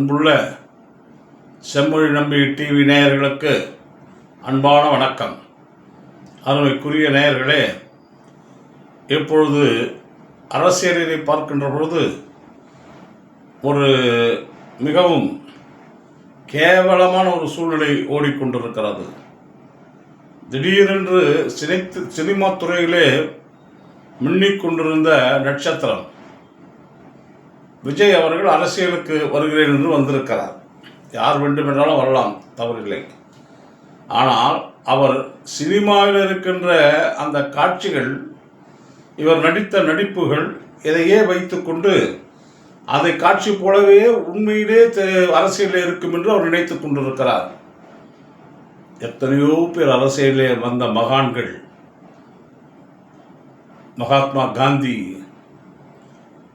அன்புள்ள செம்மொழி நம்பி டிவி நேயர்களுக்கு அன்பான வணக்கம். அருமைக்குரிய நேயர்களே இப்பொழுது அரசியலை பார்க்கின்ற பொழுது ஒரு மிகவும் கேவலமான ஒரு சூழ்நிலை ஓடிக்கொண்டிருக்கிறது. திடீரென்று சினித்து சினிமா துறையிலே மின்னிக் கொண்டிருந்த நட்சத்திரம். விஜய் அவர்கள் அரசியலுக்கு வருகிறேன் என்று வந்திருக்கிறார். யார் வேண்டுமென்றாலும் வரலாம் தவறில்லை. ஆனால் அவர் சினிமாவில் இருக்கின்ற அந்த காட்சிகள் இவர் நடித்த நடிப்புகள் இதையே வைத்துக்கொண்டு அதை காட்சி போலவே உண்மையிலே அரசியலில் இருக்கும் என்று அவர் நினைத்து கொண்டிருக்கிறார். எத்தனையோ பேர் அரசியலே வந்த மகான்கள். மகாத்மா காந்தி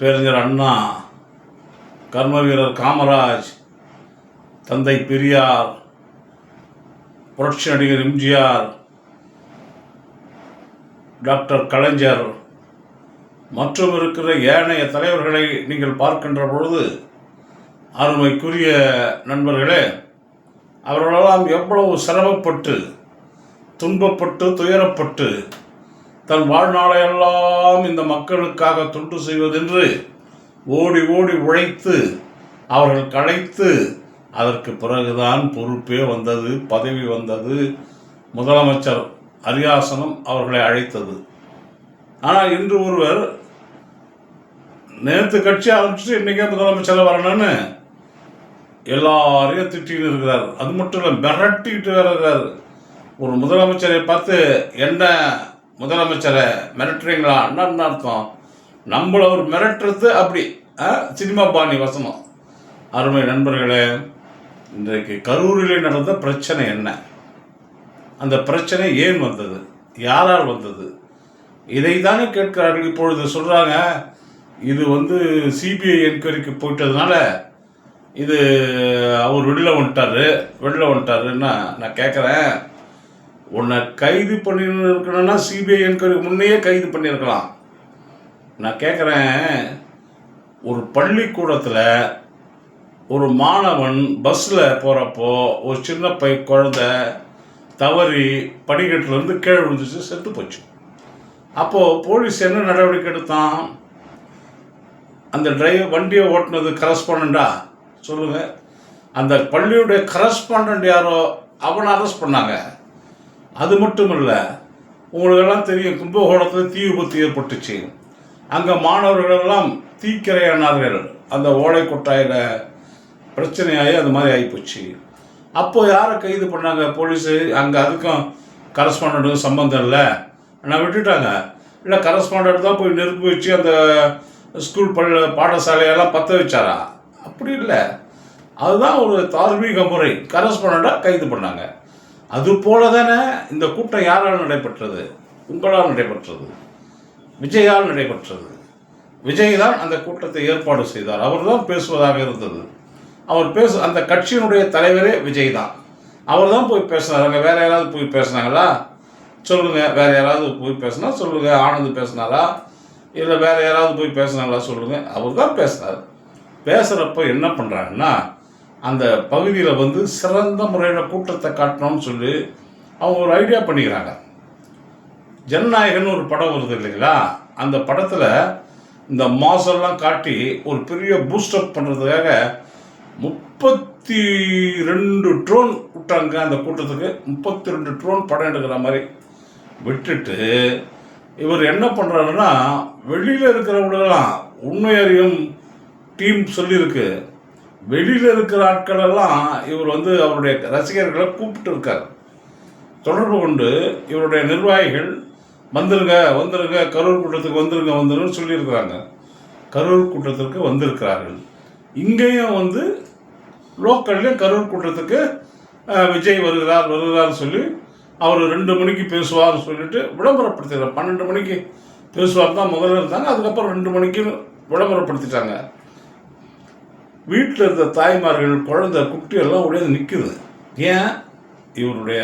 பேரறிஞர் அண்ணா கர்ம வீரர் காமராஜ் தந்தை பெரியார் புரட்சி நடிகர் எம்ஜிஆர் டாக்டர் கலைஞர் மற்றும் இருக்கிற ஏனைய தலைவர்களை நீங்கள் பார்க்கின்ற பொழுது அருமைக்குரிய நண்பர்களே அவர்களெல்லாம் எவ்வளவு சிரமப்பட்டு துன்பப்பட்டு துயரப்பட்டு தன் வாழ்நாளையெல்லாம் இந்த மக்களுக்காக தொண்டு செய்வதென்று ஓடி ஓடி உழைத்து அவர்கள் களைத்து அதற்கு பிறகுதான் பொறுப்பே வந்தது பதவி வந்தது. முதலமைச்சர் அரியாசனம் அவர்களை அழைத்தது. ஆனால் இன்று ஒருவர் நேற்று கட்சி ஆரம்பிச்சுட்டு இன்றைக்கே முதலமைச்சர் வரணும்னு? எல்லாரையும் திட்டின்னு இருக்கிறார். அது மட்டும் இல்லை மிரட்டிட்டு வேற இருக்கிறார். ஒரு முதலமைச்சரை பார்த்து என்ன முதலமைச்சரை மிரட்டுறீங்களா? என்னன்னு அர்த்தம் நம்மளை ஒரு மிரட்டுறது அப்படி சினிமா பாணி வசனம். அருமை நண்பர்களே இன்றைக்கு கரூரிலே நடந்த பிரச்சனை என்ன? அந்த பிரச்சனை ஏன் வந்தது? யாரால் வந்தது? இதை தானே கேட்கிறார்கள். இப்பொழுது சொல்கிறாங்க இது வந்து சிபிஐ என்கொயரிக்கு போயிட்டதுனால இது அவர் வெளில வந்துட்டாரு. வெளில வந்துட்டாருன்னா நான் கேட்குறேன் உன்னை கைது பண்ணிருக்கணும்னா சிபிஐ என்கொயரி முன்னையே கைது பண்ணியிருக்கலாம். நான் கேட்குறேன் ஒரு பள்ளிக்கூடத்தில் ஒரு மாணவன் பஸ்ஸில் போகிறப்போ ஒரு சின்ன பை குழந்தை தவறி படிக்கட்டிலேருந்து கீழே விழுந்துச்சு செத்து போச்சு. அப்போது போலீஸ் என்ன நடவடிக்கை எடுத்தான்? அந்த டிரைவர் வண்டியை ஓட்டினது கரஸ்பாண்டா சொல்லுங்கள் அந்த பள்ளியுடைய கரஸ்பாண்ட் யாரோ அவனை அரெஸ்ட் பண்ணாங்க. அது மட்டும் இல்லை உங்களுக்கெல்லாம் தெரியும் கும்பகோணத்தில் தீ விபத்து ஏற்பட்டுச்சு. அங்கே மாணவர்களெல்லாம் தீக்கிரையானார்கள். அந்த ஓலை கொட்டாயில் பிரச்சனையாகி அது மாதிரி ஆகிப்போச்சு அப்போது யாரை கைது பண்ணாங்க? போலீஸு அங்கே அதுக்கும் கரஸ்பாண்டண்ட்டுக்கும் சம்மந்தம் இல்லை. நான் விட்டுட்டாங்க. இல்லை கரஸ்பாண்டன்ட் தான் போய் நெருப்பு வச்சு அந்த ஸ்கூல் பள்ளி பாடசாலையெல்லாம் பற்ற வச்சாரா? அப்படி இல்லை. அதுதான் ஒரு தார்மீக முறை. கரஸ்பாண்டாக கைது பண்ணாங்க. அது போல தானே இந்த கூட்டம் யாரால் நடைபெற்றது? உங்களால் நடைபெற்றது. விஜயால் நடைபெற்றது. விஜய் தான் அந்த கூட்டத்தை ஏற்பாடு செய்தார். அவர் தான் பேசுவதாக இருந்தது. அவர் பேசு அந்த கட்சியினுடைய தலைவரே விஜய் தான். அவர் தான் போய் பேசினார். அங்கே வேற யாராவது போய் பேசுனாங்களா? சொல்லுங்க. வேற யாராவது போய் பேசினா சொல்லுங்க. ஆனந்த் பேசினாரா? இல்லை வேற யாராவது போய் பேசினாங்களா? சொல்லுங்க. அவர் தான் பேசினார். பேசுகிறப்ப என்ன பண்ணுறாங்கன்னா அந்த பகுதியில் வந்து சிறந்த முறையில் கூட்டத்தை காட்டணும்னு சொல்லி அவங்க ஒரு ஐடியா பண்ணிக்கிறாங்க. ஜனநாயகன் ஒரு படம் வருது இல்லைங்களா? அந்த படத்தில் இந்த மாசெல்லாம் காட்டி ஒரு பெரிய பூஸ்டப் பண்ணுறதுக்காக முப்பத்தி ரெண்டு ட்ரோன் விட்டாங்க அந்த கூட்டத்துக்கு. முப்பத்தி ரெண்டு ட்ரோன் படம் எடுக்கிற மாதிரி விட்டுட்டு இவர் என்ன பண்ணுறாருன்னா வெளியில் இருக்கிறவங்களெல்லாம் உண்மை அறியும் டீம் சொல்லியிருக்கு. வெளியில் இருக்கிற ஆட்களெல்லாம் இவர் வந்து அவருடைய ரசிகர்களை கூப்பிட்டு இருக்கார். தொடர்பு கொண்டு இவருடைய நிர்வாகிகள் வந்துருங்க வந்துருங்க கரூர் கூட்டத்துக்கு வந்துருங்க வந்துருங்கன்னு சொல்லியிருக்கிறாங்க. கரூர் கூட்டத்திற்கு வந்திருக்கிறார்கள். இங்கேயும் வந்து லோக்கல்லையும் கரூர் கூட்டத்துக்கு விஜய் வருகிறார் வருகிறார்னு சொல்லி அவர் ரெண்டு மணிக்கு பேசுவார்னு சொல்லிட்டு விளம்பரப்படுத்திடுறார். பன்னெண்டு மணிக்கு பேசுவார் தான் முதல்ல இருந்தாங்க அதுக்கப்புறம் ரெண்டு மணிக்கு விளம்பரப்படுத்திட்டாங்க. வீட்டில் இருந்த தாய்மார்கள் குழந்தை குட்டி எல்லாம் உடையது நிற்குது ஏன்? இவருடைய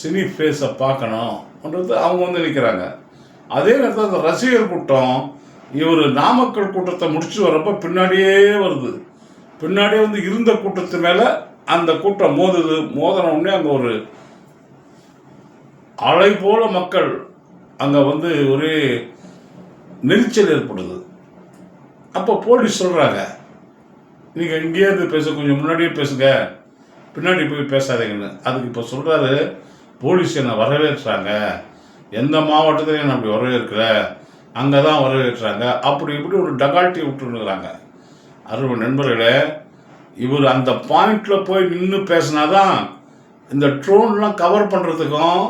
சினி ஃபேஸை பார்க்கணும். பார்க்கணும்ன்றது அவங்க வந்து நிற்கிறாங்க அதே நேரத்தில் அந்த ரசிகர் கூட்டம் இவர் நாமக்கல் கூட்டத்தை முடிச்சு வரப்போ பின்னாடியே வருது. பின்னாடியே வந்து இருந்த கூட்டத்து மேலே அந்த கூட்டம் மோதுது. மோதின உடனே அங்கே ஒரு அலை போல மக்கள் அங்கே வந்து ஒரே நெரிச்சல் ஏற்படுது. அப்போ போலீஸ் சொல்கிறாங்க நீங்கள் இங்கேயே இருந்து பேச கொஞ்சம் முன்னாடியே பேசுங்க. பின்னாடி போய் பேசாதீங்கன்னு. அதுக்கு இப்போ சொல்கிறாரு போலீஸ் என்னை வரவேற்றாங்க? எந்த மாவட்டத்திலையும் என்னை அப்படி வரவேற்கிற அங்கே தான் வரவேற்றாங்க. அப்படி இப்படி ஒரு டகால்ட்டி விட்டுருக்குறாங்க அருள் நண்பர்களே இவர் அந்த பாயிண்டில் போய் நின்று பேசினா தான் இந்த ட்ரோன்லாம் கவர் பண்ணுறதுக்கும்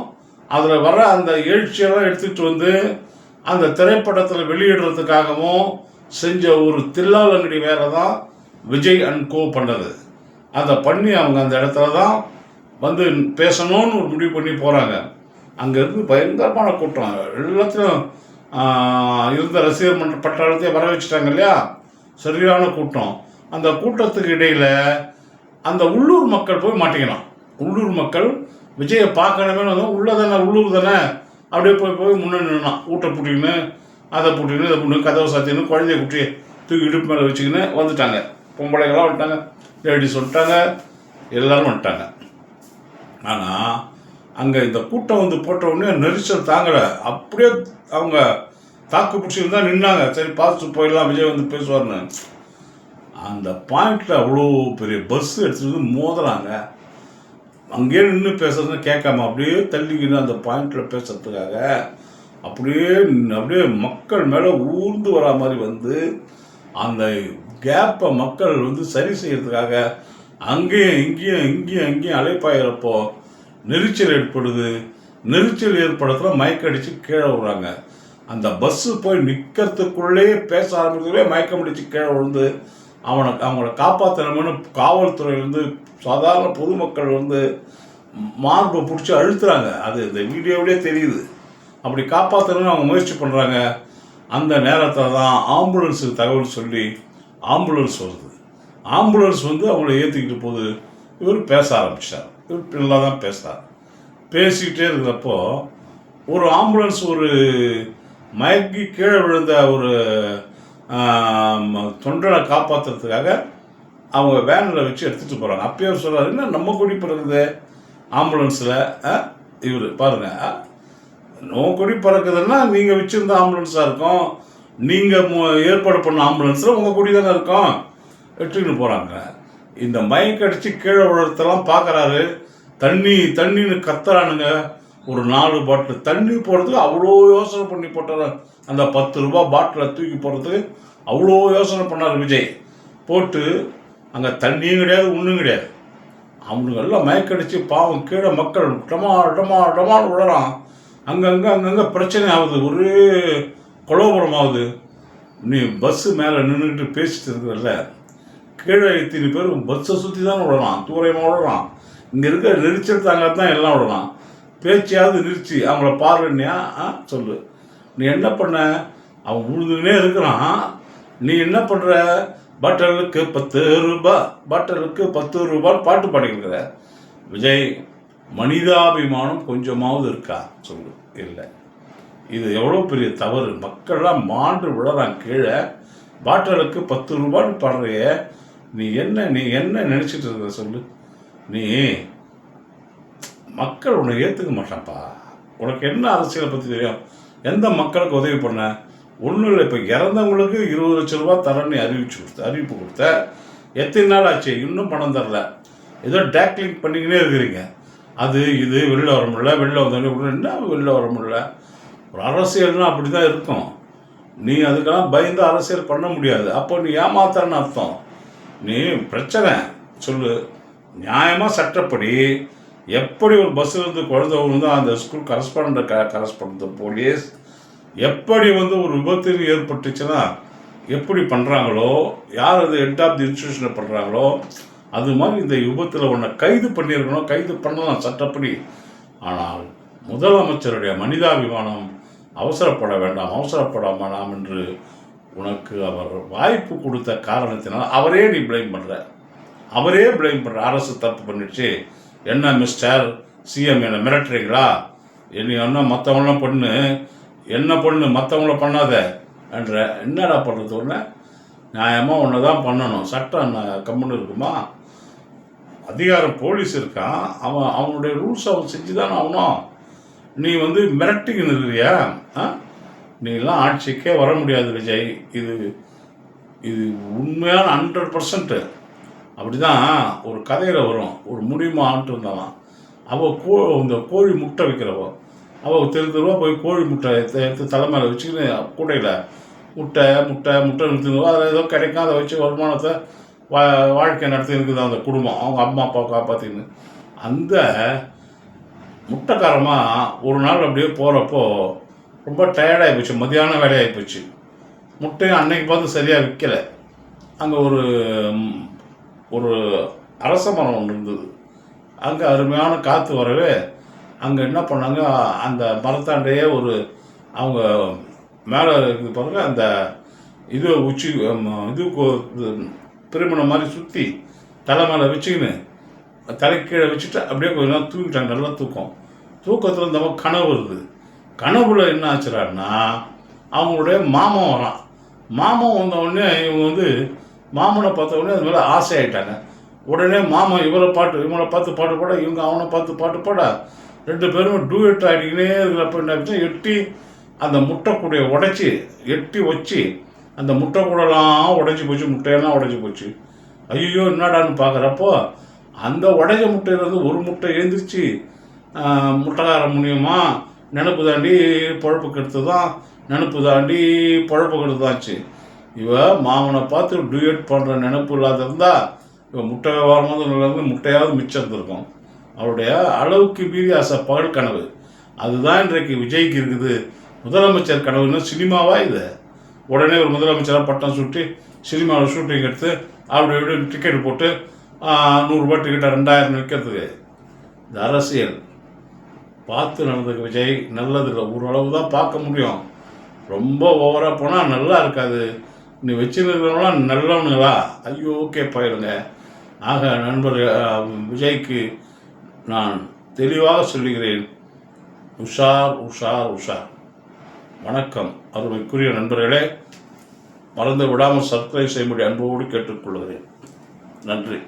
அதில் வர அந்த எழுச்சியெல்லாம் எடுத்துகிட்டு வந்து அந்த திரைப்படத்தில் வெளியிடுறதுக்காகவும் செஞ்ச ஒரு தில்லாலங்கடி வேலை தான் விஜய் அண்ட் கோ பண்ணது. அதை பண்ணி அவங்க அந்த இடத்துல தான் வந்து பேசணும்னு ஒரு முடிவு பண்ணி போகிறாங்க அங்கேருந்து பயங்கரமான கூட்டம். எல்லாத்தையும் இருந்த ரசிகர் மன்ற பட்டாளத்தையே வர வச்சுட்டாங்க இல்லையா? சரியான கூட்டம். அந்த கூட்டத்துக்கு இடையில் அந்த உள்ளூர் மக்கள் போய் மாட்டிக்கலாம். உள்ளூர் மக்கள் விஜயை பார்க்கணுமே வந்து உள்ளே தானே உள்ளூர் தானே. அப்படியே போய் போய் முன்னே நின்னான். ஊட்ட பூட்டிக்கின்னு அதை பூட்டிக்கின்னு இதை பூட்டி கதவை சாத்தின்னு குழந்தைய குட்டி தூக்கி இடுப்பு மேலே வச்சுக்கின்னு வந்துட்டாங்க. பொம்பளைகள்லாம் வந்துட்டாங்க. லேடிஸ் வந்துட்டாங்க. எல்லோரும் வந்துட்டாங்க. ஆனால் அங்கே இந்த கூட்டம் வந்து போட்ட உடனே நெரிசல் தாங்கலை. அப்படியே அவங்க தாக்கு பிடிச்சிருந்தா நின்னாங்க. சரி பார்த்துட்டு போயிடலாம் விஜய் வந்து பேசுவார்னு அந்த பாயிண்டில் அவ்வளோ பெரிய பஸ் எடுத்துகிட்டு வந்து மோதுறாங்க. அங்கேயே நின்று பேசுறதுன்னு கேட்காம அப்படியே தள்ளிக்கின்னு அந்த பாயிண்டில் பேசுறதுக்காக அப்படியே அப்படியே மக்கள் மேலே ஊர்ந்து வரா மாதிரி வந்து அந்த கேப்பை மக்கள் வந்து சரி செய்யறதுக்காக அங்கேயும் இங்கேயும் இங்கேயும் இங்கேயும் அலைப்பாயிறப்போ நெரிச்சல் ஏற்படுது. நெரிச்சல் ஏற்படுறதுல மயக்கடிச்சு கீழே விடுறாங்க. அந்த பஸ்ஸு போய் நிற்கிறதுக்குள்ளே பேச ஆரம்பிக்கிறதுலே மயக்கம் அடிச்சு கீழே விழுந்து அவனை அவங்கள காப்பாற்றணும்னு காவல்துறையிலேருந்து சாதாரண பொதுமக்கள் வந்து மார்பை பிடிச்சி அழுத்துறாங்க. அது இந்த வீடியோவிலே தெரியுது. அப்படி காப்பாற்றணும்னு அவங்க முயற்சி பண்ணுறாங்க அந்த நேரத்தில் தான் ஆம்புலன்ஸுக்கு தகவல் சொல்லி ஆம்புலன்ஸ் வருது. ஆம்புலன்ஸ் வந்து அவங்கள ஏற்றிக்கிட்டு போது இவர் பேச ஆரம்பிச்சார். இவர் நல்லா தான் பேசுகிறார் பேசிக்கிட்டே இருக்கிறப்போ ஒரு ஆம்புலன்ஸ் ஒரு மயக்கி கீழே விழுந்த ஒரு தொண்டனை காப்பாற்றுறதுக்காக அவங்க வேனில் வச்சு எடுத்துகிட்டு போகிறாங்க அப்பயே அவர் சொல்கிறார் என்ன நம்ம குடி பிறகுது ஆம்புலன்ஸில் இவர் பாருங்கள் நோ கொடி பறக்குதுன்னா நீங்கள் வச்சுருந்த ஆம்புலன்ஸாக இருக்கும். நீங்கள் ஏற்பாடு பண்ண ஆம்புலன்ஸில் உங்கள் கொடி தானே இருக்கும். எடுத்துக்கிட்டு போகிறாங்க இந்த மயக்கடிச்சு கீழே விழுறதெல்லாம் பார்க்குறாரு. தண்ணி தண்ணின்னு கத்துறானுங்க. ஒரு நாலு பாட்டில் தண்ணி போடுறதுக்கு அவ்வளோ யோசனை பண்ணி போட்டார். அந்த பத்து ரூபா பாட்டிலை தூக்கி போடுறதுக்கு அவ்வளோ யோசனை பண்ணார் விஜய். போட்டு அங்கே தண்ணியும் கிடையாது ஒன்றும் கிடையாது. அவனுங்க எல்லாம் மயக்கடிச்சு பாவம் கீழே மக்கள் டமா டமா டமான்னு விழறான். அங்கங்கே அங்கங்கே பிரச்சனை ஆகுது. ஒரே குலோபரம் ஆகுது. நீ பஸ்ஸு மேலே நின்றுக்கிட்டு பேசிட்டு இருக்கிறல்ல. கீழே இத்தனை பேர் பஸ்ஸை சுற்றி தான் விடலாம் தூரமாக விடலாம். இங்கே இருக்க நெரிச்சல் தாங்க தான் எல்லாம் விடலாம். பேச்சையாவது நிறுத்தி அவங்கள பார்வையா ஆ சொல்லு. நீ என்ன பண்ண? அவன் உழுதுனே இருக்கிறான். நீ என்ன பண்ணுற பட்டலுக்கு பத்து ரூபாய் பட்டலுக்கு பத்து ரூபான்னு பாட்டு பாடிக்கிற விஜய் மனிதாபிமானம் கொஞ்சமாவது இருக்கா? சொல்லு. இல்லை. இது எவ்வளோ பெரிய தவறு. மக்கள்லாம் மாண்டு விழறான் கீழே. பாட்டலுக்கு பத்து ரூபான்னு பாடுறைய. நீ என்ன நீ என்ன நினச்சிட்டு இருந்த சொல்லு? நீ மக்கள் உன்னை ஏற்றுக்க மாட்டான்ப்பா. உனக்கு என்ன அரசியலை பற்றி தெரியும்? எந்த மக்களுக்கு உதவி பண்ண? ஒன்றும் இல்லை இப்போ இறந்தவங்களுக்கு இருபது லட்ச ரூபா தரேன்னு அறிவிச்சு கொடுத்த அறிவிப்பு கொடுத்த. எத்தனை நாள் ஆச்சு? இன்னும் பணம் தரல. ஏதோ டேக்லிங் பண்ணிக்கினே இருக்கிறீங்க. அது இது வெளில வர முடியல வெளில வந்தோடனே என்ன வெளில வர முடியல? ஒரு அரசியல்னால் அப்படி தான் இருக்கும். நீ அதுக்கெல்லாம் பயந்து அரசியல் பண்ண முடியாது. அப்போ நீ ஏமாத்தான்னு அர்த்தம். நீ பிரச்சனை. சொல்லு. நியாயமாக சட்டப்படி எப்படி ஒரு பஸ்ஸில் இருந்து குழந்தை விழுந்தோ அந்த ஸ்கூல் கரஸ்பாண்ட் க கரஸ்பாண்ட் போலீஸ் எப்படி வந்து ஒரு விபத்து ஏற்பட்டுச்சுன்னா எப்படி பண்ணுறாங்களோ யார் அது ஹெட் ஆஃப் தி இன்ஸ்டியூஷனை பண்ணுறாங்களோ அது மாதிரி இந்த விபத்தில் ஒன்றை கைது பண்ணியிருக்கணும் கைது பண்ணலாம் சட்டப்படி. ஆனால் முதலமைச்சருடைய மனிதாபிமானம் அவசரப்பட வேண்டாம் அவசரப்பட வேண்டாம் என்று உனக்கு அவர் வாய்ப்பு கொடுத்த காரணத்தினால் அவரே நீ ப்ளைம் பண்ணுற அவரே ப்ளைம் பண்ணுற அரசு தப்பு பண்ணிடுச்சு. என்ன மிஸ்டர் சிஎம் என்ன மிரட்டுறீங்களா? என்ன என்ன மற்றவங்களாம் பண்ணு. என்ன பண்ணு? மற்றவங்கள பண்ணாத. என்ற என்னடா பண்ணுறது உடனே நியாயமாக ஒன்று தான் பண்ணணும். சட்டம் கம்முன்னு இருக்குமா? அதிகாரம் போலீஸ் இருக்கான் அவன் அவனுடைய ரூல்ஸ் அவன் செஞ்சு தானே ஆகணும். நீ வந்து மிரட்டிக்கின்னு இருக்கிறியா? ஆ? நீலாம் ஆட்சிக்கே வர முடியாது விஜய். இது இது உண்மையான ஹண்ட்ரட் பர்சன்ட்டு அப்படி தான் ஒரு கதையில் வரும். ஒரு முடியுமா ஆண்டு இருந்தாலாம். அவள் கோ இந்த கோழி முட்டை விற்கிறவோ அவள் தெரு தெருவா போய் கோழி முட்டை எடுத்து எடுத்து வச்சுக்கின்னு கூடையில் முட்டை முட்டை முட்டை நிறுத்துவோ அதில் ஏதோ கிடைக்கும். அதை வச்சு வருமானத்தை வா வாழ்க்கை நடத்தி இருக்குது அந்த குடும்பம். அவங்க அம்மா அப்பாவை காப்பாற்றின்னு அந்த முட்டைக்காரமாக ஒரு நாள் அப்படியே போகிறப்போ ரொம்ப டயர்டாகி போச்சு மதியான வேலையாகி போச்சு முட்டையும் அன்னைக்கு பார்த்து சரியாக விற்கலை அங்கே ஒரு ஒரு அரச மரம் ஒன்று இருந்தது. அங்கே அருமையான காற்று வரவே அங்கே என்ன பண்ணாங்க அந்த மரத்தாண்டையே ஒரு அவங்க மேலே இருக்குது பாருங்க அந்த இது உச்சி இது திருமணம் மாதிரி சுற்றி தலை மேலே வச்சுக்கின்னு தலை கீழே வச்சுட்டு அப்படியே கொஞ்ச நேரம் தூங்கிட்டாங்க நல்லா தூக்கம். தூக்கத்தில் இந்த கனவு வருது. கனவுல என்ன ஆச்சுறாருன்னா அவங்களுடைய மாமன் வரான். மாமன் வந்தவுடனே இவங்க வந்து மாமனை பார்த்த உடனே அது மேலே ஆசை ஆயிட்டாங்க. உடனே மாமன் இவரை பாட்டு இவங்களை பார்த்து பாட்டு பாட இவங்க அவனை பார்த்து பாட்டு பாட. ரெண்டு பேரும் டூயட் ஆடிக்கினே இருக்கிறப்ப என்ன எட்டி அந்த முட்டைக்கூடைய உடைச்சி எட்டி வச்சு அந்த முட்டை கூடலாம் உடைச்சி போச்சு முட்டையெல்லாம் உடைச்சி போச்சு. ஐயோ என்னடான்னு பார்க்குறப்போ அந்த உடைஞ்ச முட்டையிலேருந்து ஒரு முட்டை எழுந்திரிச்சு முட்டைக்கார மூலியமாக நினப்பு தாண்டி பொழப்பு கெடுத்து தான் நினப்பு தாண்டி பொழப்பு கெடுத்தாச்சு. இவ மாமனை பார்த்து டூயட் பண்ணுற நினப்பு இல்லாத இவன் முட்டை வியாபாரமாக இருந்து முட்டையாவது மிச்சம் இருந்திருக்கும். அவருடைய அளவுக்கு மீறி அச பகல் கனவு. அதுதான் இன்றைக்கு விஜய்க்கு இருக்குது. முதலமைச்சர் கனவுன்னு சினிமாவா இது? உடனே ஒரு முதலமைச்சராக பட்டம் சுட்டி சினிமாவில் ஷூட்டிங் எடுத்து அப்படி இப்படி டிக்கெட் போட்டு நூறுரூபா டிக்கெட்டை ரெண்டாயிரம் விற்கிறதுக்கு இது அரசியல். பார்த்து நடந்துக்க விஜய் நல்லதில்லை ஓரளவு தான் பார்க்க முடியும். ரொம்ப ஓவராக போனால் நல்லா இருக்காது. நீ வச்சுருக்கிறவங்களாம் நல்லவனுங்களா? ஐயோ ஓகே போயிடுங்க ஆக நண்பர் விஜய்க்கு நான் தெளிவாக சொல்லுகிறேன். உஷார் உஷார் உஷார். வணக்கம் அருமைக்குரிய நண்பர்களே. மறந்து விடாமல் சப்ஸ்கிரைப் செய்யும்படி அன்போடு கேட்டுக்கொள்கிறேன். நன்றி.